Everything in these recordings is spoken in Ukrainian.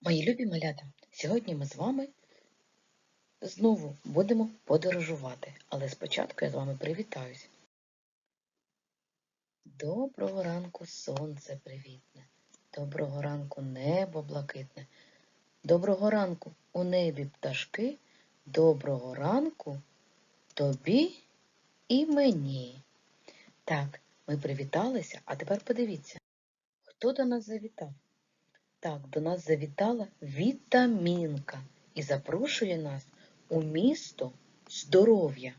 Мої любі малята, сьогодні ми з вами знову будемо подорожувати, але спочатку я з вами привітаюсь. Доброго ранку сонце привітне, доброго ранку небо блакитне, доброго ранку у небі пташки, доброго ранку тобі і мені. Так, ми привіталися, а тепер подивіться, хто до нас завітав. Так, до нас завітала вітамінка і запрошує нас у місто здоров'я.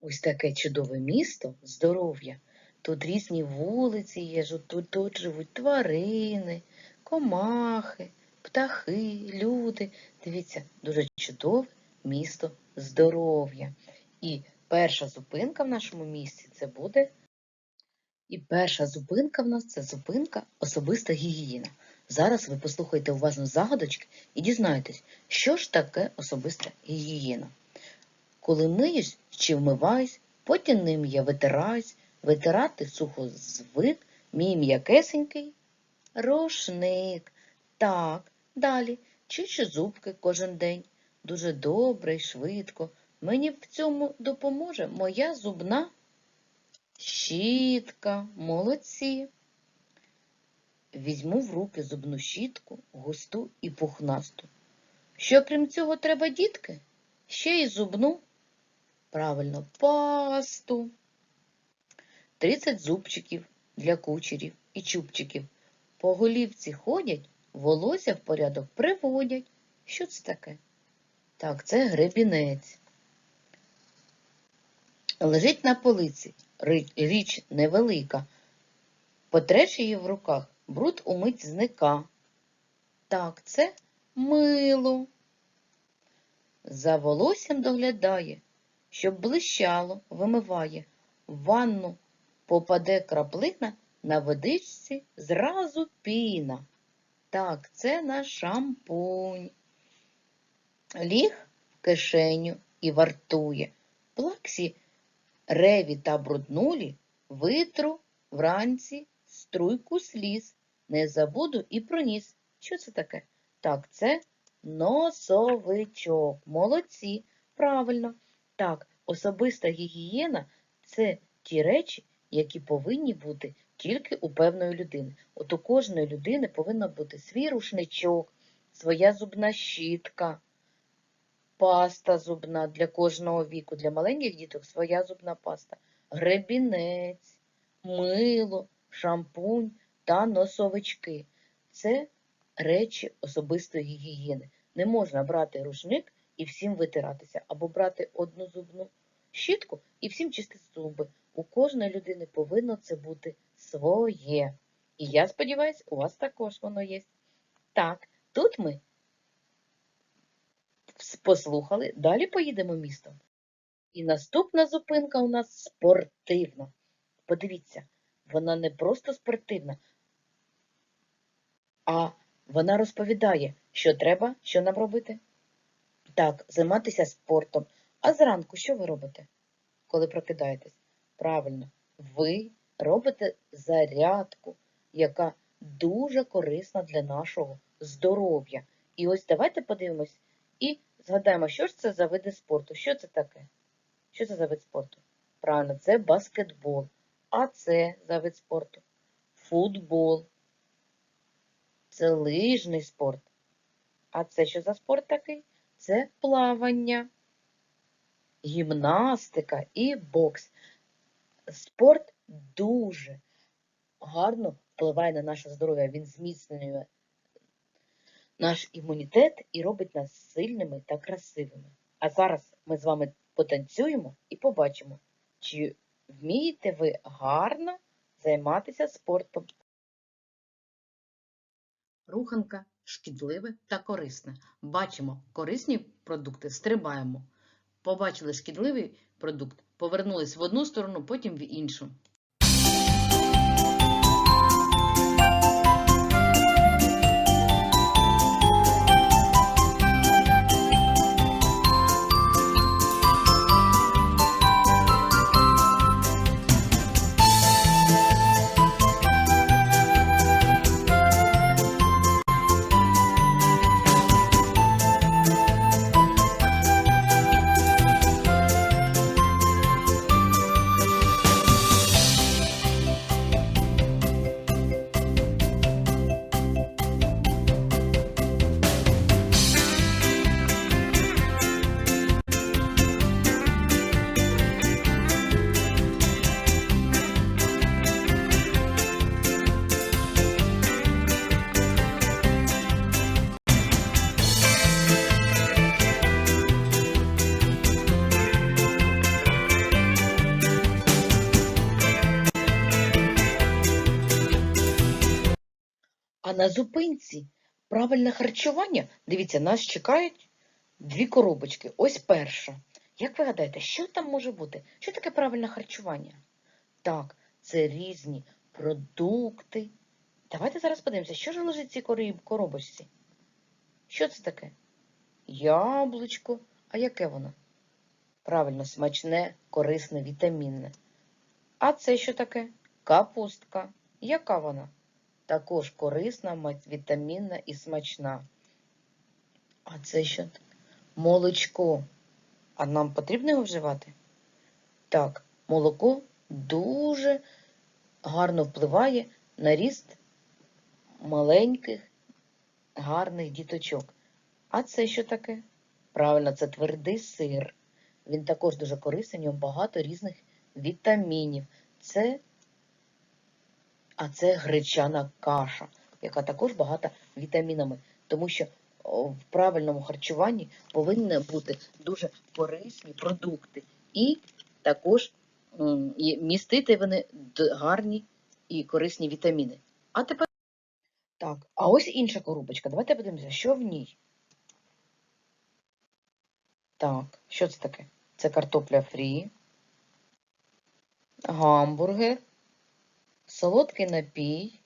Ось таке чудове місто здоров'я. Тут різні вулиці є, тут, тут живуть тварини, комахи, птахи, люди. Дивіться, дуже чудове місто здоров'я. І перша зупинка в нашому місті це буде. І перша зупинка в нас це зупинка особиста гігієна. Зараз ви послухайте уважно загадочки і дізнаєтесь, що ж таке особиста гігієна. Коли миєш чи вмиваєш, потім ним я витираюсь, витирати сухо звик, мій м'якесенький рушник. Так, далі, чищу зубки кожен день. Дуже добре і швидко. Мені в цьому допоможе моя зубна щітка. Молодці. Візьму в руки зубну щітку, густу і пухнасту. Що крім цього треба, дітки? Ще й зубну, правильно, пасту. 30 зубчиків для кучерів і чубчиків. По голівці ходять, волосся в порядок приводять. Що це таке? Так, це гребінець. Лежить на полиці, річ невелика. Потреш її в руках, бруд умить зника. Так, це мило. За волоссям доглядає, щоб блищало, вимиває. В ванну попаде краплина, на водичці зразу піна. Так, це наш шампунь. Ліг в кишеню і вартує. Плаксі реві та бруднулі витру вранці струйку сліз. Не забуду і проніс. Що це таке? Так, це носовичок. Молодці. Правильно. Так, особиста гігієна це ті речі, які повинні бути тільки у певної людини. От у кожної людини повинен бути свій рушничок, своя зубна щітка, паста зубна для кожного віку. Для маленьких діток своя зубна паста, гребінець, мило, шампунь та носовички. Це речі особистої гігієни. Не можна брати рушник і всім витиратися, або брати одну зубну щітку і всім чистити зуби. У кожної людини повинно це бути своє. І я сподіваюся, у вас також воно є. Так, тут ми послухали, далі поїдемо містом. І наступна зупинка у нас спортивна. Подивіться, вона не просто спортивна, а вона розповідає, що треба, що нам робити. Так, займатися спортом. А зранку що ви робите, коли прокидаєтесь? Правильно, ви робите зарядку, яка дуже корисна для нашого здоров'я. І ось давайте подивимось і згадаємо, що ж це за види спорту. Що це таке? Що це за вид спорту? Правильно, це баскетбол. А це за вид спорту? Футбол. Це лижний спорт. А це що за спорт такий? Це плавання, гімнастика і бокс. Спорт дуже гарно впливає на наше здоров'я. Він зміцнює наш імунітет і робить нас сильними та красивими. А зараз ми з вами потанцюємо і побачимо, чи вмієте ви гарно займатися спортом. Руханка шкідливе та корисне. Бачимо корисні продукти, стрибаємо. Побачили шкідливий продукт, повернулись в одну сторону, потім в іншу. На зупинці правильне харчування. Дивіться, нас чекають дві коробочки. Ось перша. Як ви гадаєте, що там може бути? Що таке правильне харчування? Так, це різні продукти. Давайте зараз подивимося, що ж лежить в цій коробочці. Що це таке? Яблучко. А яке воно? Правильно, смачне, корисне, вітамінне. А це що таке? Капустка. Яка вона? Також корисна, вітамінна і смачна. А це що? Молочко. А нам потрібно його вживати? Так, молоко дуже гарно впливає на ріст маленьких, гарних діточок. А це що таке? Правильно, це твердий сир. Він також дуже корисний, в ньому багато різних вітамінів. Це, а це гречана каша, яка також багата вітамінами. Тому що в правильному харчуванні повинні бути дуже корисні продукти. І також містити вони гарні і корисні вітаміни. А тепер так, а ось інша коробочка. Давайте подивимося, що в ній. Так, що це таке? Це картопля фрі, гамбургер, солодкий напій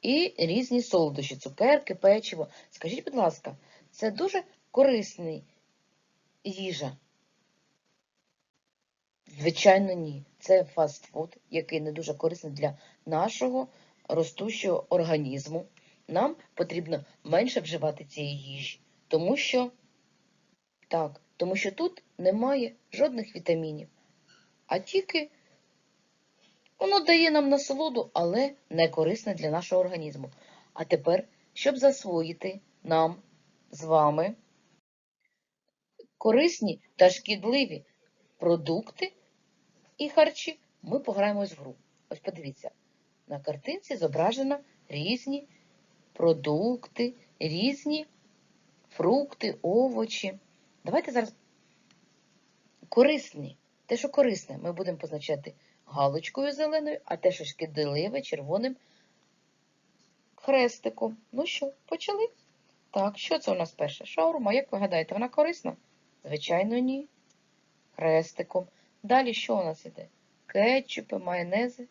і різні солодощі, цукерки, печиво. Скажіть, будь ласка, це дуже корисний їжа? Звичайно, ні. Це фастфуд, який не дуже корисний для нашого ростущого організму. Нам потрібно менше вживати цієї їжі, тому що так, тому що тут немає жодних вітамінів, а тільки воно дає нам насолоду, але не корисне для нашого організму. А тепер, щоб засвоїти нам з вами корисні та шкідливі продукти і харчі, ми пограємось в гру. Ось подивіться, на картинці зображено різні продукти, різні фрукти, овочі. Давайте зараз корисні. Те, що корисне, ми будемо позначати галочкою зеленою, а те, що шкідливе, червоним хрестиком. Ну що, почали? Так, що це у нас перше? Шаурма. Як ви гадаєте, вона корисна? Звичайно, ні. Хрестиком. Далі що у нас іде? Кетчупи, майонези.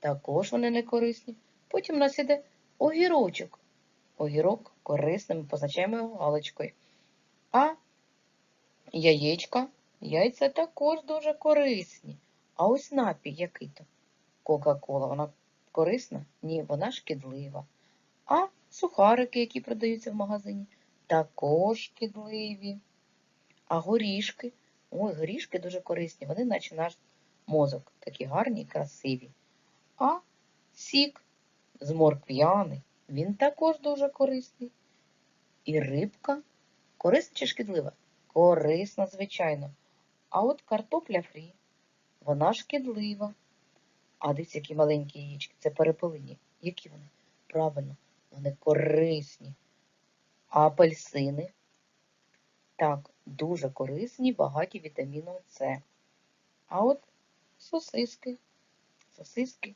Також вони не корисні. Потім у нас іде огірочок. Огірок корисний, ми позначаємо його галочкою. А яєчка, яйця також дуже корисні. А ось напій який-то. Кока-кола, вона корисна? Ні, вона шкідлива. А сухарики, які продаються в магазині, також шкідливі. А горішки, ой, горішки дуже корисні, вони наче наш мозок, такі гарні і красиві. А сік з морквяний, він також дуже корисний. І рибка корисна чи шкідлива? Корисна, звичайно. А от картопля фрі, вона шкідлива. А дивіться, які маленькі яєчки, це перепелині. Які вони? Правильно, вони корисні. А апельсини? Так, дуже корисні, багаті вітаміном С. А от сосиски. Сосиски,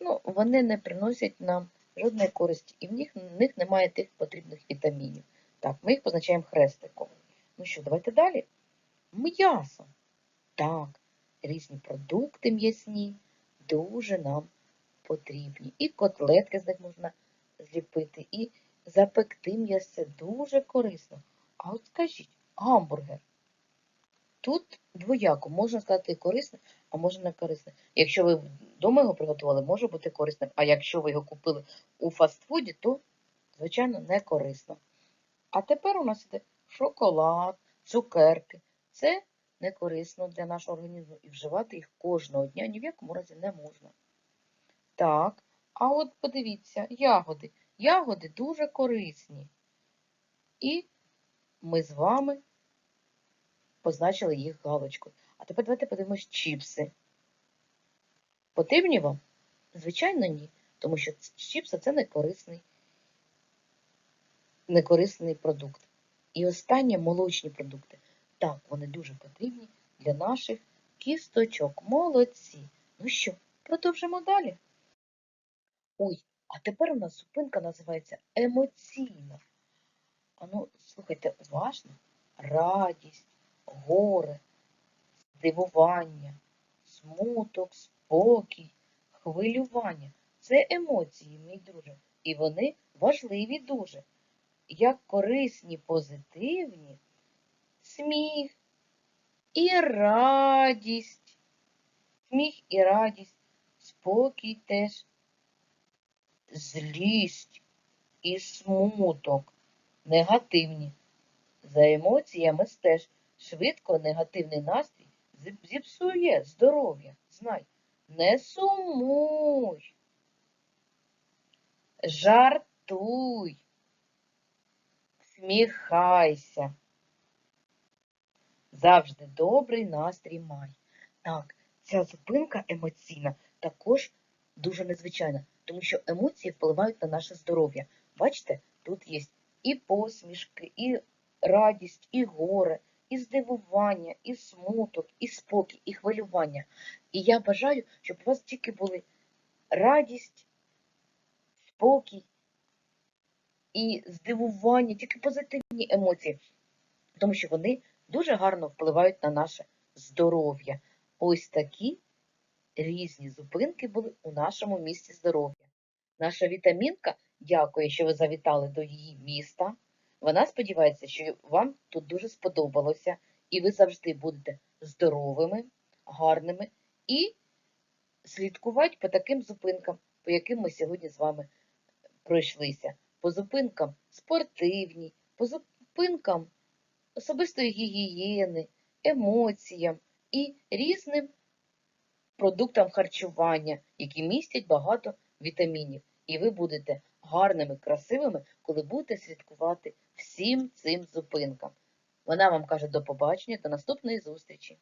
ну, вони не приносять нам жодної користі, і в них, в них немає тих потрібних вітамінів. Так, ми їх позначаємо хрестиком. Ну що, давайте далі. М'ясо. Так, різні продукти м'ясні дуже нам потрібні. І котлетки з них можна зліпити, і запекти м'ясо дуже корисно. А от скажіть, гамбургер. Тут двояко, можна сказати, корисне, а може не корисне. Якщо ви вдома його приготували, може бути корисним. А якщо ви його купили у фастфуді, то, звичайно, не корисно. А тепер у нас іде шоколад, цукерки. Це не корисно для нашого організму і вживати їх кожного дня ні в якому разі не можна. Так, а от подивіться, ягоди. Ягоди дуже корисні. І ми з вами позначили їх галочкою. А тепер давайте подивимось чіпси. Потрібні вам? Звичайно, ні. Тому що чіпси це некорисний, некорисний продукт. І останнє молочні продукти. Так, вони дуже потрібні для наших кісточок. Молодці. Ну що, продовжимо далі. Ой, А тепер у нас зупинка називається емоційна. Ану, слухайте уважно. Радість, горе, здивування, смуток, спокій, хвилювання. Це емоції, мій друже. І вони важливі дуже. Як корисні, позитивні, сміх і радість. Сміх і радість, спокій теж, злість і смуток, негативні. За емоціями стеж швидко негативний настрій зіпсує здоров'я. Знай, не сумуй, жартуй, сміхайся. Завжди добрий настрій май. Так, ця зупинка емоційна також дуже незвичайна, тому що емоції впливають на наше здоров'я. Бачите, тут є і посмішки, і радість, і горе, і здивування, і смуток, і спокій, і хвилювання. І я бажаю, щоб у вас тільки були радість, спокій і здивування, тільки позитивні емоції, тому що вони дуже гарно впливають на наше здоров'я. Ось такі різні зупинки були у нашому місці здоров'я. Наша вітамінка дякує, що ви завітали до її міста. Вона сподівається, що вам тут дуже сподобалося, і ви завжди будете здоровими, гарними і слідкувати по таким зупинкам, по яким ми сьогодні з вами пройшлися. По зупинкам спортивній, по зупинкам особистої гігієни, емоціям і різним продуктам харчування, які містять багато вітамінів. І ви будете гарними, красивими, коли будете слідкувати всім цим зупинкам. Вона вам каже до побачення, до наступної зустрічі.